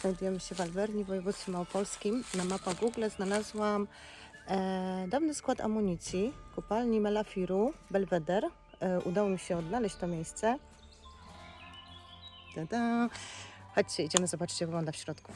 Znajdujemy się w Alberni, w województwie małopolskim. Na mapach Google znalazłam e, dawny skład amunicji kopalni Melafiru, Belweder. E, udało mi się odnaleźć to miejsce. Tada. Chodźcie, idziemy zobaczyć, jak wygląda w środku.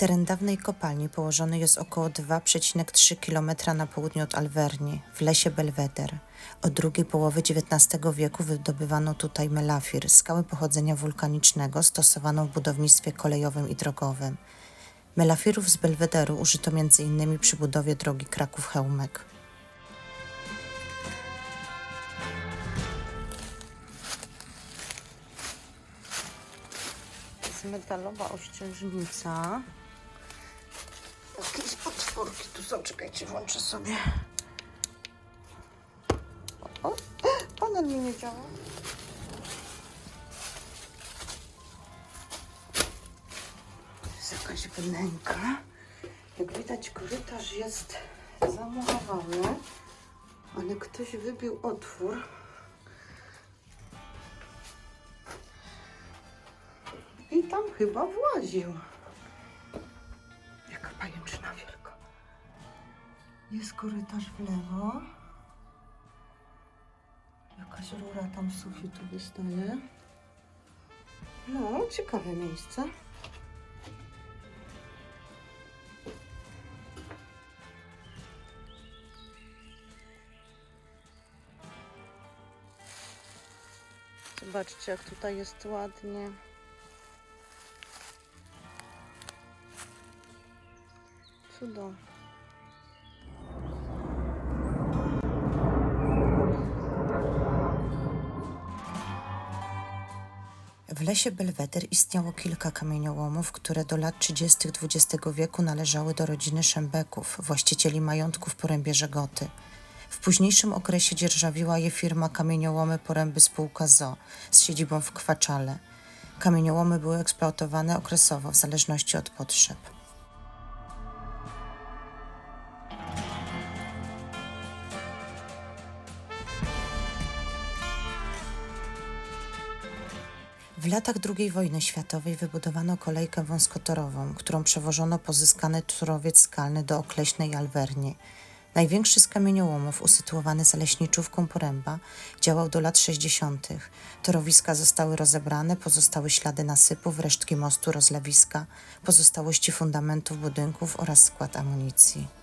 Teren dawnej kopalni położony jest około 2,3 km na południe od Alverni, w lesie Belweder. Od drugiej połowy XIX wieku wydobywano tutaj melafir, skałę pochodzenia wulkanicznego stosowaną w budownictwie kolejowym i drogowym. Melafirów z Belwederu użyto m.in. przy budowie drogi Kraków-Chełmek. jest metalowa ościeżnica. Jakieś potworki tu są, czekajcie, włączę sobie. O, panel mi nie działa. Jest jakaś wnęka. Jak widać, korytarz jest zamurowany, ale ktoś wybił otwór. I tam chyba właził. Jest korytarz w lewo. Jakaś rura tam z sufitu wystaje. No, ciekawe miejsce. Zobaczcie, jak tutaj jest ładnie. Cudo. W lesie Belweder istniało kilka kamieniołomów, które do lat 30. XX wieku należały do rodziny Szembeków, właścicieli majątków porębie Żegoty. W późniejszym okresie dzierżawiła je firma Kamieniołomy Poręby Spółka ZO z siedzibą w Kwaczale. Kamieniołomy były eksploatowane okresowo w zależności od potrzeb. W latach II wojny światowej wybudowano kolejkę wąskotorową, którą przewożono pozyskany surowiec skalny do okleśnej Alwerni. Największy z kamieniołomów, usytuowany za leśniczówką Poręba, działał do lat 60. Torowiska zostały rozebrane, pozostały ślady nasypów, resztki mostu, rozlewiska, pozostałości fundamentów budynków oraz skład amunicji.